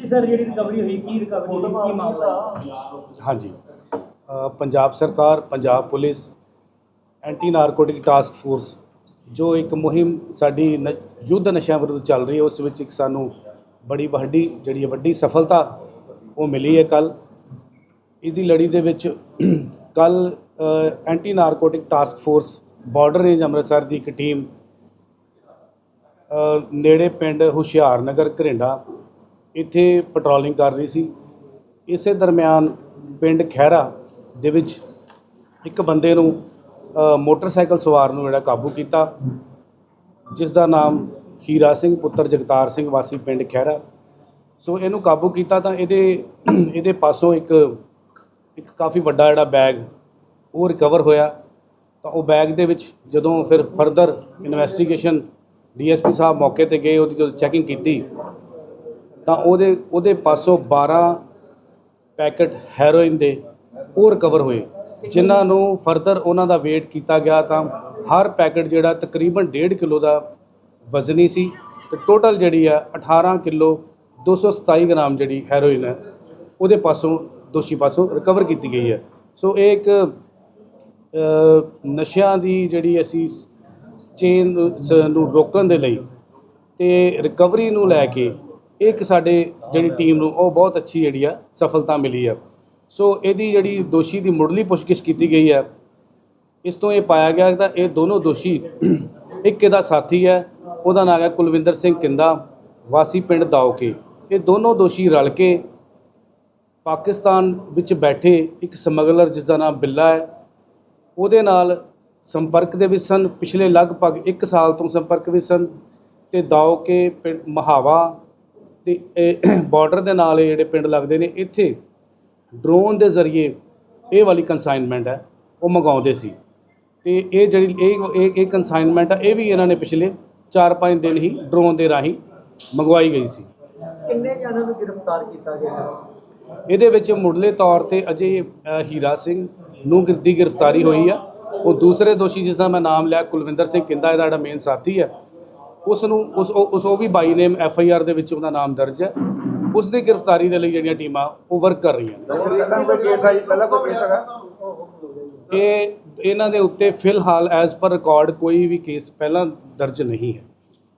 Sir, ਜਿਹੜੀ recovery ਹੋਈ, ਕੀ recovery ਹੋਈ, ਕੀ ਮਾਮਲਾ ਹਾਂਜੀ। ਪੰਜਾਬ ਸਰਕਾਰ, Punjab police anti narcotic task force ਜੋ ਇੱਕ ਮੁਹਿੰਮ ਸਾਡੀ ਨ- ਯੁੱਧ ਨਸ਼ਿਆਂ ਵਿਰੁੱਧ ਚੱਲ ਰਹੀ ਹੈ, ਉਸ ਵਿੱਚ ਇੱਕ ਸਾਨੂੰ ਬੜੀ ਵੱਡੀ, ਜਿਹੜੀ ਹੈ, ਵੱਡੀ ਸਫਲਤਾ ਉਹ ਮਿਲੀ ਹੈ ਕੱਲ ਇਹਦੀ ਲੜੀ ਦੇ ਵਿੱਚ ਕੱਲ anti narcotic task force border range Amritsar ਦੀ ਇੱਕ ਟੀਮ ਨੇੜੇ ਪਿੰਡ ਹੁਸ਼ਿਆਰਨਗਰ, ਘਰਿੰਡਾ ਇੱਥੇ ਪੈਟਰੋਲਿੰਗ ਕਰ ਰਹੀ ਸੀ। ਇਸੇ ਦਰਮਿਆਨ ਪਿੰਡ ਖਹਿਰਾ ਦੇ ਵਿੱਚ ਇੱਕ ਬੰਦੇ ਨੂੰ ਮੋਟਰਸਾਈਕਲ ਸਵਾਰ ਨੂੰ ਜਿਹੜਾ ਕਾਬੂ ਕੀਤਾ, ਜਿਸ ਦਾ ਨਾਮ ਹੀਰਾ ਸਿੰਘ, ਪੁੱਤਰ ਜਗਤਾਰ ਸਿੰਘ ਵਾਸੀ ਪਿੰਡ ਖਹਿਰਾ। ਸੋ ਇਹਨੂੰ ਕਾਬੂ ਕੀਤਾ ਤਾਂ ਇਹਦੇ ਇਹਦੇ ਪਾਸੋਂ ਇੱਕ ਇੱਕ ਕਾਫੀ ਵੱਡਾ ਜਿਹੜਾ ਬੈਗ ਉਹ ਰਿਕਵਰ ਹੋਇਆ। ਤਾਂ ਉਹ ਬੈਗ ਦੇ ਵਿੱਚ ਜਦੋਂ ਫਿਰ ਫਰਦਰ ਇਨਵੈਸਟੀਗੇਸ਼ਨ ਡੀਐਸਪੀ ਸਾਹਿਬ ਮੌਕੇ ਤੇ ਗਏ, ਉਹਦੀ ਜਦੋਂ ਚੈਕਿੰਗ ਕੀਤੀ ਤਾਂ ਉਹਦੇ ਉਹਦੇ ਪਾਸੋਂ 12 ਪੈਕਟ ਹੈਰੋਇਨ ਦੇ ਉਹ ਰਿਕਵਰ ਹੋਏ, ਜਿਨ੍ਹਾਂ ਨੂੰ ਫਰਦਰ ਉਹਨਾਂ ਦਾ ਵੇਟ ਕੀਤਾ ਗਿਆ ਤਾਂ ਹਰ ਪੈਕਟ ਜਿਹੜਾ ਤਕਰੀਬਨ 1.5 ਕਿਲੋ ਦਾ ਵਜ਼ਨੀ ਸੀ ਤੇ ਟੋਟਲ ਜਿਹੜੀ ਆ 18 ਕਿਲੋ 227 ਗ੍ਰਾਮ ਜਿਹੜੀ ਹੈਰੋਇਨ ਹੈ, ਉਹਦੇ ਪਾਸੋਂ ਦੋਸ਼ੀ ਪਾਸੋਂ ਰਿਕਵਰ ਕੀਤੀ ਗਈ ਹੈ। ਸੋ ਇਹ ਇੱਕ ਨਸ਼ਿਆਂ ਦੀ ਜਿਹੜੀ ਅਸੀਂ ਚੇਨ ਨੂੰ ਰੋਕਣ ਦੇ ਲਈ ਤੇ ਰਿਕਵਰੀ ਨੂੰ ਲੈ ਕੇ ਇਹ ਇੱਕ ਸਾਡੇ ਜਿਹੜੀ ਟੀਮ ਨੂੰ ਉਹ ਬਹੁਤ ਅੱਛੀ ਜਿਹੜੀ ਆ ਸਫਲਤਾ ਮਿਲੀ ਆ। ਸੋ ਇਹਦੀ ਜਿਹੜੀ ਦੋਸ਼ੀ ਦੀ ਮੁੱਢਲੀ ਪੁੱਛਗਿੱਛ ਕੀਤੀ ਗਈ ਹੈ ਇਸ ਤੋਂ ਇਹ ਪਾਇਆ ਗਿਆ ਕਿ ਇਹ ਦੋਨੋਂ ਦੋਸ਼ੀ ਇੱਕ ਇਹਦਾ ਸਾਥੀ ਹੈ ਉਹਦਾ ਨਾਮ ਹੈ ਕੁਲਵਿੰਦਰ ਸਿੰਘ ਕਿੰਦਾ, ਵਾਸੀ ਪਿੰਡ ਦਾਉਕੇ ਇਹ ਦੋਨੋਂ ਦੋਸ਼ੀ ਰਲ ਕੇ ਪਾਕਿਸਤਾਨ ਵਿੱਚ ਬੈਠੇ ਇੱਕ ਸਮਗਲਰ ਜਿਸ ਦਾ ਨਾਮ ਬਿੱਲਾ ਹੈ, ਉਹਦੇ ਨਾਲ ਸੰਪਰਕ ਦੇ ਵਿੱਚ ਸਨ। ਪਿਛਲੇ ਲਗਭਗ 1 ਸਾਲ ਤੋਂ ਸੰਪਰਕ ਵਿੱਚ ਸਨ ਤੇ ਦਾਓਕੇ ਪਿੰਡ ਮਹਾਵਾ ਤੇ ਬਾਰਡਰ ਦੇ ਨਾਲ ਇਹ ਜਿਹੜੇ ਪਿੰਡ ਲੱਗਦੇ ਨੇ ਇੱਥੇ ਡਰੋਨ ਦੇ ਜ਼ਰੀਏ ਇਹ ਵਾਲੀ ਕਨਸਾਈਨਮੈਂਟ ਹੈ ਉਹ ਮੰਗਾਉਂਦੇ ਸੀ। ਤੇ ਇਹ ਜਿਹੜੀ ਇਹ ਇਹ ਕਨਸਾਈਨਮੈਂਟ ਆ ਇਹ ਵੀ ਇਹਨਾਂ ਨੇ ਪਿਛਲੇ 4-5 ਦਿਨ ਹੀ ਡਰੋਨ ਦੇ ਰਾਹੀਂ ਮੰਗਵਾਈ ਗਈ ਸੀ। ਕਿੰਨੇ ਜਣਾਂ ਨੂੰ ਗ੍ਰਿਫਤਾਰ ਕੀਤਾ ਗਿਆ ਹੈ? ਇਹਦੇ ਵਿੱਚ ਮੁੱਢਲੇ ਤੌਰ ਤੇ ਅਜੇ ਹੀਰਾ ਸਿੰਘ ਨੂੰ ਦੀ ਗ੍ਰਿਫਤਾਰੀ ਹੋਈ ਆ। ਉਹ ਦੂਸਰੇ ਦੋਸ਼ੀ ਜਿਸ ਦਾ ਮੈਂ ਨਾਮ ਲਿਆ ਕੁਲਵਿੰਦਰ ਸਿੰਘ ਕਿੰਦਾ ਇਹਦਾ ਜਿਹੜਾ ਮੇਨ ਸਾਥੀ ਹੈ ਉਸ ਨੂੰ ਉਸ ਉਹ ਉਸ ਉਹ ਵੀ ਬਾਈ ਨੇਮ ਐਫ ਆਈ ਆਰ ਦੇ ਵਿੱਚ ਉਹਦਾ ਨਾਮ ਦਰਜ ਹੈ। ਉਸ ਦੀ ਗ੍ਰਿਫਤਾਰੀ ਦੇ ਲਈ ਜਿਹੜੀਆਂ ਟੀਮਾਂ ਉਹ ਵਰਕ ਕਰ ਰਹੀਆਂ ਇਹ ਇਹਨਾਂ ਦੇ ਉੱਤੇ ਫਿਲਹਾਲ ਐਜ਼ ਪਰ ਰਿਕਾਰਡ ਕੋਈ ਵੀ ਕੇਸ ਪਹਿਲਾਂ ਦਰਜ ਨਹੀਂ ਹੈ।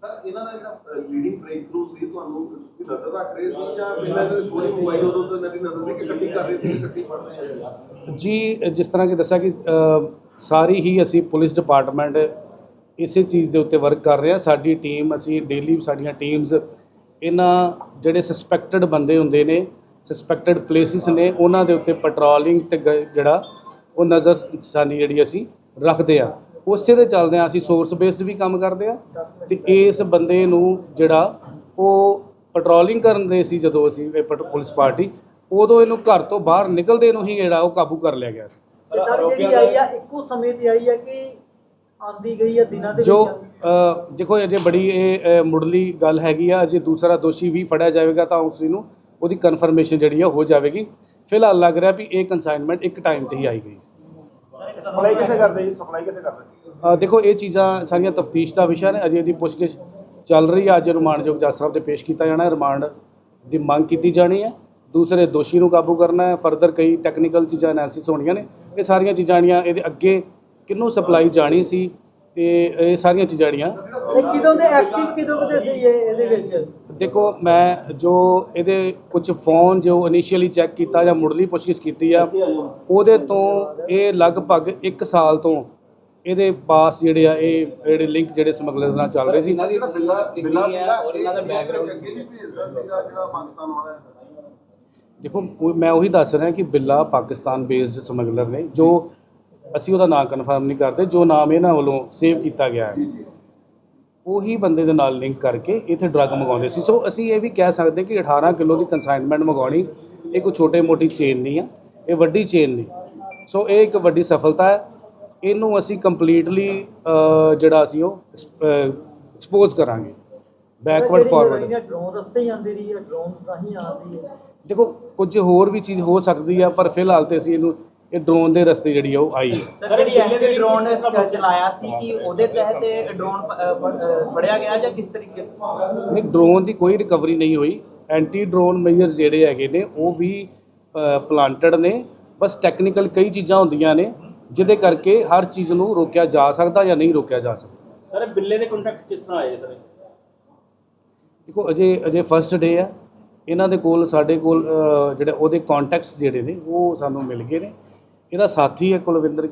ਸਰ ਇਹਨਾਂ ਦਾ ਜਿਹੜਾ ਲੀਡਿੰਗ ਬ੍ਰੇਕ ਥਰੂ ਸੀ ਤੁਹਾਨੂੰ ਤੁਸੀਂ ਨਜ਼ਰ ਰੱਖ ਰਹੇ ਸੀ ਜਾਂ ਪਹਿਲਾਂ ਇਹਨਾਂ ਨੇ ਥੋੜੀ ਮੋਬਾਈਲ ਉਦੋਂ ਤੋਂ ਇਹਨਾਂ ਦੀ ਨਜ਼ਰ ਸੀ ਕਿ ਇਕੱਠੀ ਕਰ ਰਹੇ ਸੀ ਇਕੱਠੀ ਪੜ੍ਹਦੇ ਆ ਜੀ ਜਿਸ ਤਰ੍ਹਾਂ ਕਿ ਦੱਸਿਆ ਕਿ ਅ, ਸਾਰੀ ਹੀ ਅਸੀਂ ਪੁਲਿਸ ਡਿਪਾਰਟਮੈਂਟ ਇਸੇ ਚੀਜ਼ ਦੇ ਉੱਤੇ ਵਰਕ ਕਰ ਰਿਹਾ। ਸਾਡੀ ਟੀਮ ਅਸੀਂ ਡੇਲੀ ਸਾਡੀਆਂ ਟੀਮਸ ਇਹਨਾਂ ਜਿਹੜੇ ਸਸਪੈਕਟਡ ਬੰਦੇ ਹੁੰਦੇ ਨੇ ਸਸਪੈਕਟਡ ਪਲੇਸਿਸ ਨੇ, ਉਹਨਾਂ ਦੇ ਉੱਤੇ ਪੈਟਰੋਲਿੰਗ ਤੇ ਗ- ਜਿਹੜਾ ਉਹ ਨਜ਼ਰ ਸਾਡੀ ਜਿਹੜੀ ਅਸੀਂ ਰੱਖਦੇ ਆ। ਉਸੇ ਦੇ ਚੱਲਦੇ ਆ, ਅਸੀਂ ਸੋਰਸ ਬੇਸਡ ਵੀ ਕੰਮ ਕਰਦੇ ਆ ਤੇ ਇਸ ਬੰਦੇ ਨੂੰ ਜਿਹੜਾ ਉਹ ਪੈਟਰੋਲਿੰਗ ਕਰਨ ਦੇ ਸੀ ਜਦੋਂ ਅਸੀਂ ਪੁਲਿਸ ਪਾਰਟੀ, ਉਦੋਂ ਇਹਨੂੰ ਘਰ ਤੋਂ ਬਾਹਰ ਨਿਕਲਦੇ ਨੂੰ ਹੀ ਜਿਹੜਾ ਉਹ ਕਾਬੂ ਕਰ ਲਿਆ ਗਿਆ ਸੀ। ਸਰ ਜਿਹੜੀ ਆਈ ਆ, ਇੱਕੋ ਸਮੇਂ ਤੇ ਆਈ ਆ ਕਿ ਆਂਦੀ ਗਈ ਆ ਦਿਨਾਂ ਦੇ ਜੋ ਦੇਖੋ ਅਜੇ ਬੜੀ ਇਹ ਮੁੱਢਲੀ ਗੱਲ ਹੈਗੀ ਆ ਅਜੇ ਦੂਸਰਾ ਦੋਸ਼ੀ ਵੀ ਫੜਿਆ ਜਾਵੇਗਾ ਤਾਂ ਉਸ ਨੂੰ ਉਹਦੀ ਕਨਫਰਮੇਸ਼ਨ ਜਿਹੜੀ ਆ ਹੋ ਜਾਵੇਗੀ। ਫਿਲਹਾਲ ਲੱਗ ਰਿਹਾ ਵੀ ਇਹ ਕਨਸਾਈਨਮੈਂਟ ਇੱਕ ਟਾਈਮ ਤੇ ਹੀ ਆਈ ਗਈ। ਸਪਲਾਈ ਕਿੱਥੇ ਕਰਦੇ ਜੀ? ਸਪਲਾਈ ਕਿੱਥੇ ਕਰਦੇ? ਦੇਖੋ ਇਹ ਚੀਜ਼ਾਂ ਸਾਰੀਆਂ ਤਫਤੀਸ਼ ਦਾ ਵਿਸ਼ਾ ਨੇ। ਅਜੇ ਇਹਦੀ ਪੁੱਛਗਿੱਛ ਚੱਲ ਰਹੀ ਹੈ ਅੱਜ ਰਿਮਾਂਡਯੋਗ ਜੱਜ ਸਾਹਿਬ ਦੇ ਪੇਸ਼ ਕੀਤਾ ਜਾਣਾ ਹੈ। ਰਿਮਾਂਡ ਦੀ ਮੰਗ ਕੀਤੀ ਜਾਣੀ ਹੈ। ਦੂਸਰੇ ਦੋਸ਼ੀ ਨੂੰ ਕਾਬੂ ਕਰਨਾ ਹੈ। ਫਰਦਰ ਕਈ ਟੈਕਨੀਕਲ ਚੀਜ਼ਾਂ ਐਨਾਲਿਸਿਸ ਹੋਣੀਆਂ ਨੇ। ਇਹ ਸਾਰੀਆਂ ਚੀਜ਼ਾਂ ਜਿਹੜੀਆਂ ਇਹਦੇ ਅੱਗੇ ਕਿਹਨੂੰ ਸਪਲਾਈ ਜਾਣੀ ਸੀ ਤੇ ਇਹ ਸਾਰੀਆਂ ਚੀਜ਼ਾਂ ਜਿਹੜੀਆਂ। ਇਹ ਕਿਦੋਂ ਦੇ ਐਕਟਿਵ ਕਿਦੋਂ ਕਦੇ ਸੀ ਇਹ ਇਹਦੇ ਵਿੱਚ? ਦੇਖੋ ਮੈਂ ਜੋ ਇਹਦੇ ਕੁਝ ਫੋਨ ਜੋ ਇਨੀਸ਼ੀਅਲੀ ਚੈੱਕ ਕੀਤਾ ਜਾਂ ਮੁੱਢਲੀ ਪੁੱਛਗਿੱਛ ਕੀਤੀ ਆ ਉਹਦੇ ਤੋਂ ਇਹ ਲਗਭਗ 1 ਸਾਲ ਤੋਂ ਇਹਦੇ ਪਾਸ ਜਿਹੜੇ ਆ ਇਹ ਜਿਹੜੇ ਲਿੰਕ ਜਿਹੜੇ ਸਮਗਲਰਸ ਨਾਲ ਚੱਲ ਰਹੇ ਸੀ। ਜਿਹੜਾ ਬਿੱਲਾ ਬਿੱਲਾ ਹੈ ਔਰ ਇਹਨਾਂ ਦਾ ਬੈਕਗ੍ਰਾਉਂਡ ਅੱਗੇ ਵੀ ਭੇਜਦਾ ਸੀਗਾ ਜਿਹੜਾ ਪਾਕਿਸਤਾਨ ਵਾਲਾ ਦੇਖੋ ਮੈਂ ਉਹੀ ਦੱਸ ਰਿਹਾ ਕਿ ਬਿੱਲਾ ਪਾਕਿਸਤਾਨ ਬੇਸਡ ਸਮਗਲਰ ਨੇ ਜੋ ਅਸੀਂ ਉਹਦਾ ਨਾਮ ਕਨਫਰਮ ਨਹੀਂ ਕਰਦੇ ਜੋ ਨਾਮ ਇਹਨਾਂ ਵੱਲੋਂ ਸੇਵ ਕੀਤਾ ਗਿਆ ਹੈ ਉਹੀ ਬੰਦੇ ਦੇ ਨਾਲ ਲਿੰਕ ਕਰਕੇ ਇੱਥੇ ਡਰੱਗ ਮੰਗਾਉਂਦੇ ਸੀ। ਸੋ ਅਸੀਂ ਇਹ ਵੀ ਕਹਿ ਸਕਦੇ ਕਿ 18 ਕਿਲੋ ਦੀ ਕਨਸਾਈਨਮੈਂਟ ਮੰਗਾਉਣੀ ਇਹ ਕੋਈ ਛੋਟੇ ਮੋਟੀ ਚੇਨ ਨਹੀਂ ਆ ਇਹ ਵੱਡੀ ਚੇਨ ਨਹੀਂ। ਸੋ ਇਹ ਇੱਕ ਵੱਡੀ ਸਫਲਤਾ ਹੈ। ਇਹਨੂੰ ਅਸੀਂ ਕੰਪਲੀਟਲੀ ਜਿਹੜਾ ਅਸੀਂ ਉਹ ਐਕਸਪੋਜ਼ ਕਰਾਂਗੇ। ਬੈਕਵਰਡ ਫਾਰਵਰਡ ਡਰੋਨ ਰਸਤੇ ਹੀ ਆਂਦੀ ਰਹੀ ਹੈ ਡਰੋਨ ਰਾਹੀਂ ਆਉਂਦੀ ਹੈ। ਦੇਖੋ ਕੁਝ ਹੋਰ ਵੀ ਚੀਜ਼ ਹੋ ਸਕਦੀ ਆ ਪਰ ਫਿਲਹਾਲ ਤੇ ਅਸੀਂ ਇਹਨੂੰ ਇਹ ਡਰੋਨ ਦੇ ਰਸਤੇ ਜਿਹੜੀ ਆ ਉਹ ਆਈ ਹੈ। ਸਰ ਜਿਹੜੀ ਐਲਏ ਡਰੋਨ ਨੇ ਚਲਾਇਆ ਸੀ ਕਿ ਉਹਦੇ ਤਹਿਤ ਇਹ ਡਰੋਨ ਫੜਿਆ ਗਿਆ ਜਾਂ ਕਿਸ ਤਰੀਕੇ ਨਹੀਂ ਡਰੋਨ ਦੀ ਕੋਈ ਰਿਕਵਰੀ ਨਹੀਂ ਹੋਈ। ਐਂਟੀ ਡਰੋਨ ਮੇਜਰਸ ਜਿਹੜੇ ਹੈਗੇ ਨੇ ਉਹ ਵੀ ਪਲਾਂਟਡ ਨੇ। ਬਸ ਟੈਕਨੀਕਲ ਕਈ ਚੀਜ਼ਾਂ ਹੁੰਦੀਆਂ ਨੇ ਜਿਹਦੇ ਕਰਕੇ ਹਰ ਚੀਜ਼ ਨੂੰ ਰੋਕਿਆ ਜਾ ਸਕਦਾ ਜਾਂ ਨਹੀਂ ਰੋਕਿਆ ਜਾ ਸਕਦਾ। ਸਰ ਬਿੱਲੇ ਦੇ ਕੰਟੈਕਟ ਕਿਸ ਤਰ੍ਹਾਂ ਆਏ ਸਰ? ਦੇਖੋ ਅਜੇ ਅਜੇ ਫਸਟ ਡੇ ਆ। ਇਹਨਾਂ ਦੇ ਕੋਲ ਸਾਡੇ ਕੋਲ ਜਿਹੜੇ ਉਹਦੇ ਕੰਟੈਕਟਸ ਜਿਹੜੇ ਨੇ ਉਹ ਸਾਨੂੰ ਮਿਲ ਗਏ ਨੇ। ਇਹਦਾ ਸਾਥੀ ਹੈ ਕੁਲਵਿੰਦਰ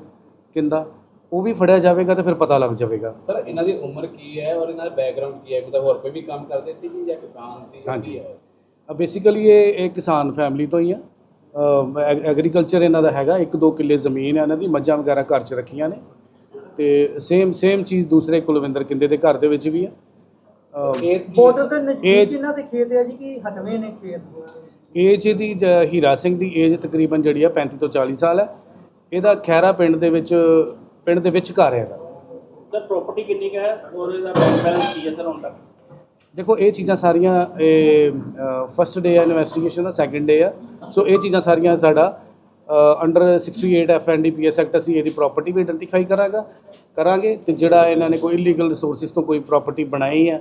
ਕਿੰਦਾ ਉਹ ਵੀ ਫੜਿਆ ਜਾਵੇਗਾ ਤੇ ਫਿਰ ਪਤਾ ਲੱਗ ਜਾਵੇਗਾ। ਸਰ ਇਹਨਾਂ ਦੀ ਉਮਰ ਕੀ ਹੈ ਔਰ ਇਹਨਾਂ ਦਾ ਬੈਕਗ੍ਰਾਉਂਡ ਕੀ ਹੈ? ਕੋਈ ਹੋਰ ਕੋਈ ਵੀ ਕੰਮ ਕਰਦੇ ਸੀ ਜੀ ਜਾਂ ਕਿਸਾਨ ਸੀ ਜਾਂ ਹਾਂਜੀ। ਕੀ ਹੈ ਬੇਸਿਕਲੀ ਇਹ ਇਹ ਕਿਸਾਨ ਫੈਮਿਲੀ ਤੋਂ ਹੀ ਆ। ਐਗਰੀਕਲਚਰ ਇਹਨਾਂ ਦਾ ਹੈਗਾ ਇੱਕ ਦੋ ਕਿੱਲੇ ਜ਼ਮੀਨ ਹੈ ਇਹਨਾਂ ਦੀ ਮੱਝਾਂ ਵਗੈਰਾ ਘਰ 'ਚ ਰੱਖੀਆਂ ਨੇ। ਤੇ ਸੇਮ ਸੇਮ ਚੀਜ਼ ਦੂਸਰੇ ਕੁਲਵਿੰਦਰ ਕਿੰਦੇ ਦੇ ਘਰ ਦੇ ਵਿੱਚ ਵੀ ਆ। ਬਾਰਡਰ ਦੇ ਨਜ਼ਦੀਕ ਇਹਨਾਂ ਦੇ ਖੇਤ ਆ ਜੀ ਕਿ ਹਟਵੇਂ ਨੇ ਖੇਤ? ਏਜ ਦੀ ਹੀਰਾ ਸਿੰਘ ਦੀ ਏਜ ਤਕਰੀਬਨ ਜਿਹੜੀ ਆ 35 ਤੋਂ 40 ਸਾਲ ਹੈ। ਇਹਦਾ ਖੈਰਾ ਪਿੰਡ ਦੇ ਵਿੱਚ ਪਿੰਡ ਦੇ ਵਿੱਚ ਘਰ ਹੈ ਇਹਦਾ। ਸਰ ਪ੍ਰਾਪਰਟੀ ਕਿੰਨੀ ਕੁ ਹੈ ਔਰ ਇਹਦਾ ਬੈਂਕ ਬੈਲੈਂਸ ਕੀ ਹੈ ਸਰ ਹੁਣ ਤੱਕ? ਦੇਖੋ ਇਹ ਚੀਜ਼ਾਂ ਸਾਰੀਆਂ ਫਸਟ ਡੇ ਹੈ ਇਨਵੈਸਟੀਗੇਸ਼ਨ ਦਾ ਸੈਕੰਡ ਡੇ ਆ। ਸੋ ਇਹ ਚੀਜ਼ਾਂ ਸਾਰੀਆਂ ਸਾਡਾ under 68 F N D P S act ਅਸੀਂ ਇਹਦੀ ਪ੍ਰਾਪਰਟੀ ਵੀ ਆਇਡੈਂਟੀਫਾਈ ਕਰਾਂਗਾ ਕਰਾਂਗੇ ਤੇ ਜਿਹੜਾ ਇਹਨਾਂ ਨੇ ਕੋਈ ਇਲੀਗਲ ਰਿਸੋਰਸਿਸ ਤੋਂ ਕੋਈ ਪ੍ਰਾਪਰਟੀ ਬਣਾਈ ਹੈ